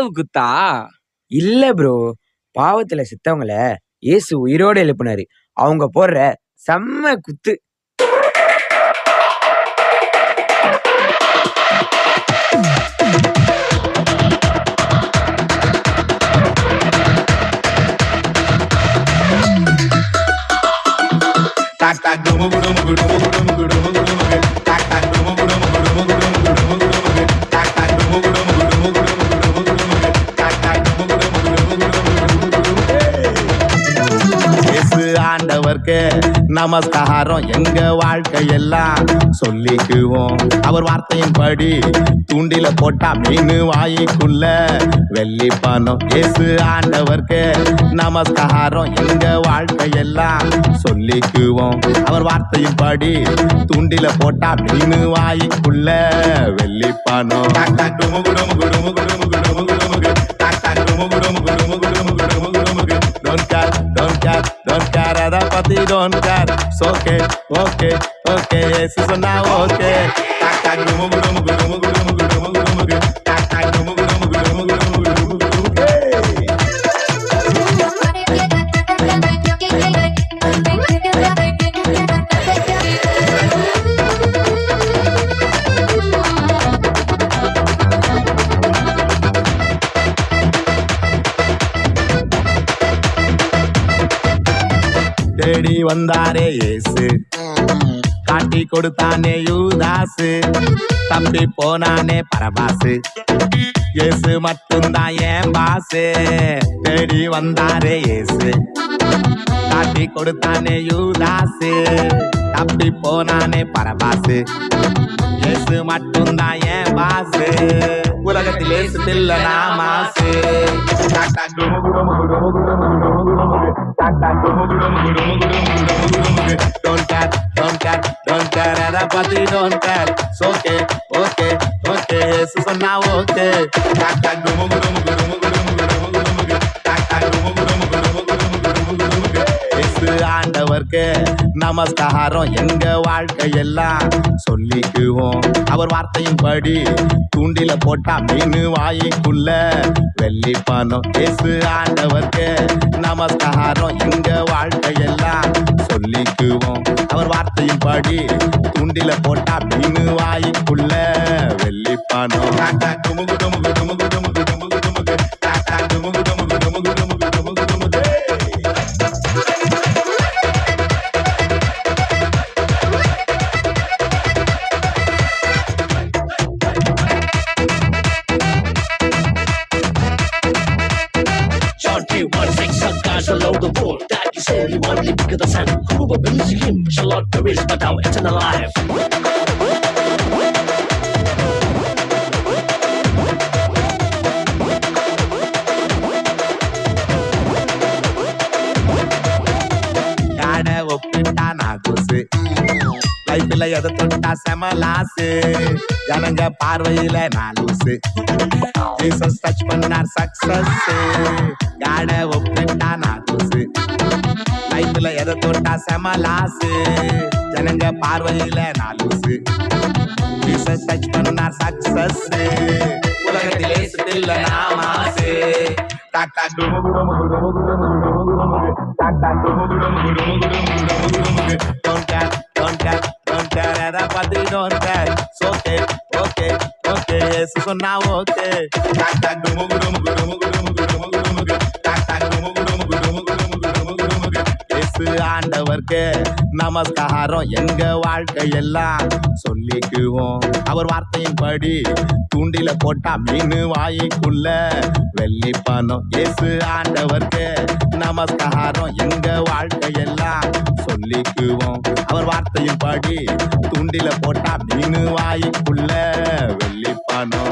சாவு குத்தா இல்ல ப்ரோ பாவத்துல செத்தவங்கள இயேசு உயிரோட எழுப்புனாரு. அவங்க போடுற செம்ம குத்து. Tak tak dumu gudu ஆண்டவர்க்கு நமஸ்காரம் எங்க வாழ்க்கையெல்லாம் சொல்லிக்குவோம் அவர் வார்த்தையின்படி தூண்டில போட்டா மீன் வாய்க்குள்ள வெள்ளி பணம் இயேசு ஆண்டவர்க்கு நமஸ்காரம் எங்க வாழ்க்கையெல்லாம் சொல்லிக்குவோம் அவர் வார்த்தையின்படி தூண்டில போட்டா மீன் வாய்க்குள்ள வெள்ளி பணம் டாக் டாக் டுமு குடுமு குடுமு குடுமு குடுமு டாக் டாக் டுமு குடுமு குடுமு அத பத்தி don't care. It's okay, okay, okay, yes, சொன்னா okay. தேடி வந்தாரே இயேசு. காட்டி கொடுத்தானே யூதாசு. தம்பி போனானே பரபாசு. இயேசு மட்டும்தான் ஏன் பாசு. தேடி வந்தாரே இயேசு. காட்டி கொடுத்தானே யூதாசு. தம்பி போனானே பரபாசு. இயேசு மட்டும்தான் ஏன் பாசு உலகத்தில் இயேசு தில்லனா மாசு டாக் டாக் டுமு குடுமு குடுமு குடுமு குடுமு குடுமு. டாக் டாக் டுமு குடுமு குடுமு குடுமு குடுமு குடுமு. Don't care, don't care, don't care, எதை பத்தி don't care. It's okay, okay, okay, இயேசு சொன்னா okay. ஆண்டவர்க்கு நமஸ்காரம் எங்க வாழ்க்கையெல்லாம் சொல்லிக்குவோம். அவர் வார்த்தையின்படி தூண்டில போட்டா மீன் வாய்க்குள்ள. வெள்ளி பணம் பேசு ஆண்டவர்க்கு நமஸ்காரம் எங்க வாழ்க்கையெல்லாம் சொல்லிக்குவோம். அவர் வார்த்தையின்படி தூண்டில போட்டா மீன் வாய்க்குள்ள. வெள்ளி பணம் டாக் the world that you say you want to live bigger than. Who will believe him shall not perish but thou eternal life. எதை தொட்டா செம லாசு ஜனங்க பார்வையில நான் ஜீசஸ் டச் பண்ணார் சக்சஸ் யாட ஒப்பிட்டா நான் லைஃப்ல எதை தொட்டா செம லாசு ஜனங்க பார்வையில நான் ஜீசஸ் டச் பண்ணார் சக்சஸ் உலகத்திலே சுத்தில்ல நாமாசு டாக் டாக் don't care don't care. Don't care எதை okay okay care it's okay சொன்னா டாக் டாக் டாக் டாக் இயேசு ஆண்டவர்க்கு நமஸ்காரம் எங்க வாழ்க்கையெல்லாம் சொல்லிக்குவோம் அவர் வார்த்தையின்படி தூண்டில போட்டா மீன் வாய்க்குள்ள வெள்ளி பணம் இயேசு ஆண்டவர்க்கு நமஸ்காரம். எங்க வாழ்க்கையெல்லாம் சொல்லிக்குவோம். அவர் வார்த்தையும் படி தூண்டில போட்டா மீன் வாய்க்குள்ள வெள்ளி பணம்